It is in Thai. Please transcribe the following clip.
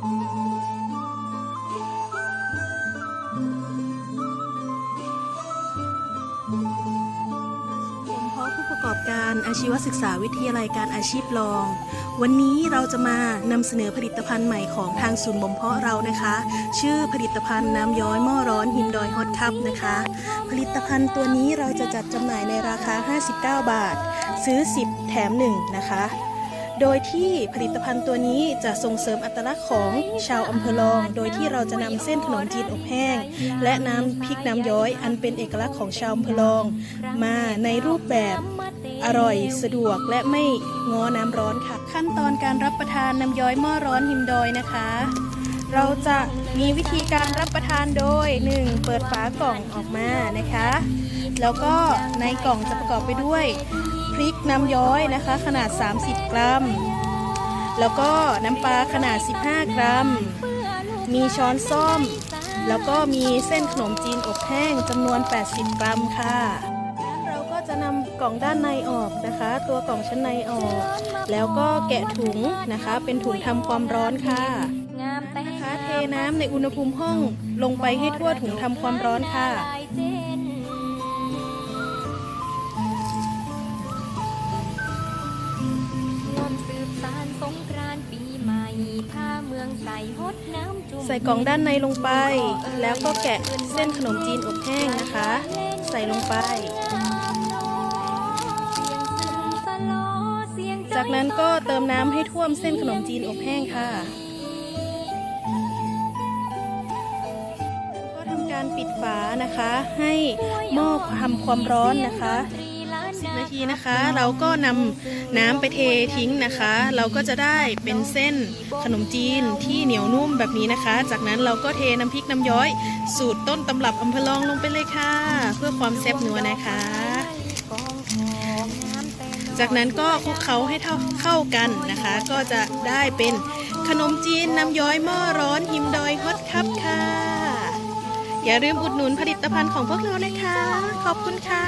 ผมเพาะผู้ประกอบการอาชีวศึกษาวิทยาลัยการอาชีพรอง วันนี้เราจะมานำเสนอผลิตภัณฑ์ใหม่ของทางศูนย์บ่มเพาะเรานะคะ ชื่อผลิตภัณฑ์น้ำย้อยหม้อร้อนฮินดอยฮอตคัพนะคะ ผลิตภัณฑ์ตัวนี้เราจะจัดจำหน่ายในราคา 59 บาท ซื้อ 10 แถม 1 นะคะ โดยที่ผลิตภัณฑ์ตัวนี้จะส่งเสริมอัตลักษณ์ของชาวอำเภอลอง โดยที่เราจะนำเส้นขนมจีนอบแห้ง และน้ำพริกน้ำย้อยอันเป็นเอกลักษณ์ของชาวอำเภอลอง มาในรูปแบบอร่อยสะดวกและไม่ง้อน้ำร้อนค่ะ ขั้นตอนการรับประทานน้ำย้อยหม้อร้อนหิมดอยนะคะ เราจะมีวิธีการรับประทานโดย 1. เปิดฝากล่องออกมานะคะ แล้วก็ในกล่องจะประกอบไปด้วย ริกน้ำย้อยนะคะ ขนาด 30 กรัม แล้วก็น้ำปลาขนาด 15 กรัม มีช้อนส้อม แล้วก็มีเส้นขนมจีนอบแห้งจำนวน 80 กรัมค่ะ เราก็จะนำกล่องด้านในออกนะคะ ตัวกล่องชั้นในออก แล้วก็แกะถุงนะคะ เป็นถุงทำความร้อนค่ะนะคะเทน้ำในอุณหภูมิห้องลงไปให้ทั่วถุงทำความร้อนค่ะ สานสงกรานต์ปีใหม่พาเมืองใสฮดน้ำจุ่มใส่กล่องด้านในลงไป แล้วก็แกะเส้นขนมจีนอบแห้งนะคะ ใส่ลงไป จากนั้นก็เติมน้ำให้ท่วมเส้นขนมจีนอบแห้งค่ะ ก็ทำการปิดฝานะคะ ให้หม้อทำความร้อนนะคะ 10 นาทีนะคะ เราก็นำน้ำไปเททิ้งนะคะ เราก็จะได้เป็นเส้นขนมจีนที่เหนียวนุ่มแบบนี้นะคะ จากนั้นเราก็เทน้ำพริกน้ำย้อย สูตรต้นตำรับอำเภอลองลงไปเลยค่ะ เพื่อความแซ่บนัวนะคะจากนั้นก็คลุกเคล้าให้เท่าเข้ากันนะคะ ก็จะได้เป็นขนมจีนน้ำย้อยหม้อร้อนหิมดอยฮอตคัพค่ะ อย่าลืมอุดหนุนผลิตภัณฑ์ของพวกเรานะคะ ขอบคุณค่ะ